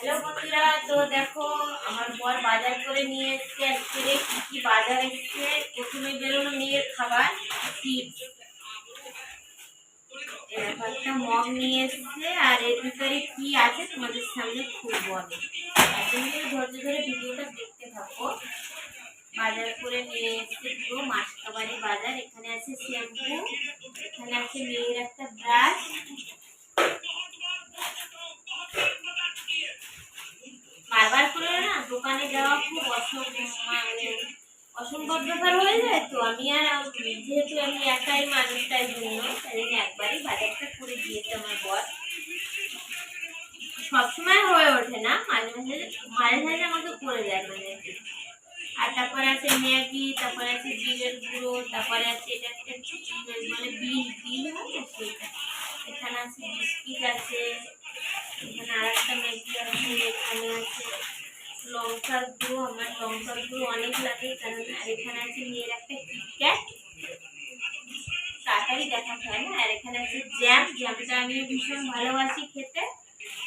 তো দেখো, আমার বর বাজার করে নিয়ে এসছে আজকে কি কি বাজার এসছে? প্রথমে বেরোনো মেয়ের খাবার একটা মগ নিয়ে এসছে, আর এর ভিতরে কি আছে তোমাদের সামনে খুলবো আমি। একদম ধৈর্য ধরে ভিডিওটা দেখতে থাকো। বাজার করে নিয়ে এসছে পুরো মাছ খাবারের বাজার। এখানে আছে শ্যাম্পু, এখানে আছে মেয়ের একটা ব্রাশ। না দোকানে যাওয়া খুব মানে অসম্ভব ব্যাপার হয়ে যায় তো। আমি আর যেহেতু আমি একাই মানুষ, তাই জন্য তাই একবারই বাজারটা করে দিয়েছে আমার বর। সবসময় হয়ে ওঠে না, মাঝে মাঝে মাঝে মাঝে আমাকে করে দেয় মানে। আর তারপরে আছে ম্যাগি, তারপরে আছে ডিমের গুঁড়ো, তারপরে আছে এটা একটা মানে বিল বিল হয় সেটা? এখানে আছে বিস্কিট আছে, এখানে আর একটা ম্যাগি আছে, এখানে আছে লঙ্কার গুঁড়ো, আমার লঙ্কার গুঁড়ো অনেক লাগে, কারণ আর এখানে আছে মেয়ের একটা কিটক্যাট। তাড়াতাড়ি দেখা হয় না আর এখানে আছে জ্যাম, জ্যামটা আমি ভীষণ ভালোবাসি খেতে।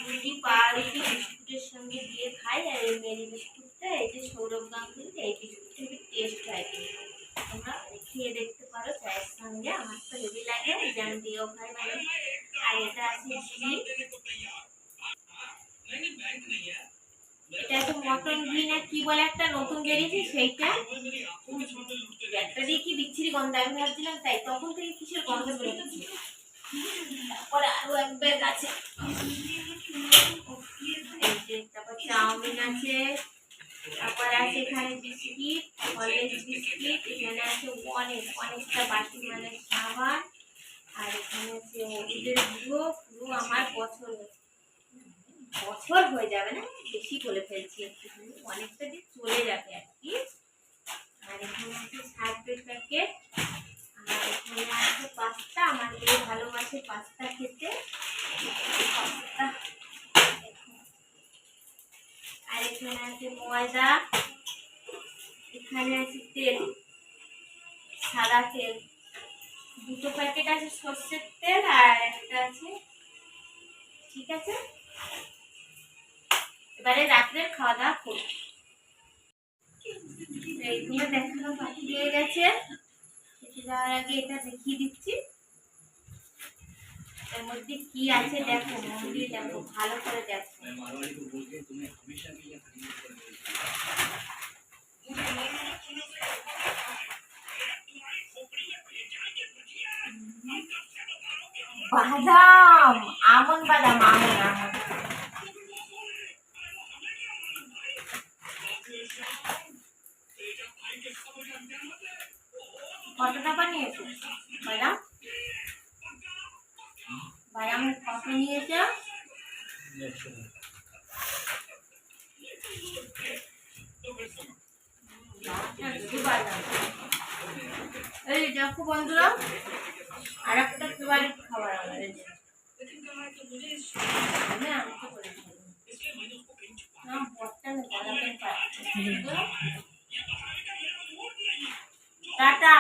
রুটি, পাউরুটি, বিস্কুটের সঙ্গে দিয়ে খাই, আর এই মেরি বিস্কুটটা, এই যে সৌরভ গাঙ্গুলি, এই বিস্কুটটা একটু টেস্ট হয় তোমরা খেয়ে দেখতে পারো, চায়ের সঙ্গে, আমার তো হেভি লাগে জ্যাম দিয়েও খাই ভালো। আর এটা আছে ঘি এটা না, কি বলে একটা নতুন বেরিয়েছে সেইটা? একটা গন্ধ, আমি ভাবছিলাম তাই, তখন কিসের গন্ধ তারপরে চাউমিন আছে, তারপর আছে এখানে বিস্কিট বিস্কিট, এখানে আছে অনেক, অনেকটা বাটি মানে সাবান আর এখানে আছে আমার পছন্দ। বছর হয়ে যাবে না, বেশি বলে ফেলছি অনেকটা দিন চলে যাবে আর কি। আর এখানে আছে সার্ফের প্যাকেট আর এখানে আছে পাস্তা, আমার মেয়ে ভালোবাসে পাস্তা খেতে। পাস্তা আর এখানে আছে ময়দা, এখানে আছে তেল, সাদা তেল। দুটো প্যাকেট আছে সর্ষের তেল আর একটা আছে, ঠিক আছে? এবারে রাত্রের খাওয়া দাওয়া করব এইগুলো দেখানো বাকি রয়ে গেছে। যাওয়ার আগে এটা দেখিয়ে দিচ্ছি। এর মধ্যে কি আছে দেখো, মন দিয়ে দেখো, ভালো করে দেখো। বাদাম, আমন বাদাম, আমন আমন। কত টাকা নিয়েছো বাদাম বাদাম কত নিয়েছো? এই দেখো বন্ধুরা আর একটা ফেভারিট খাবার আমাদের আমি আমাকে বলেছি না বটটা না বাদামের পাতা টাটা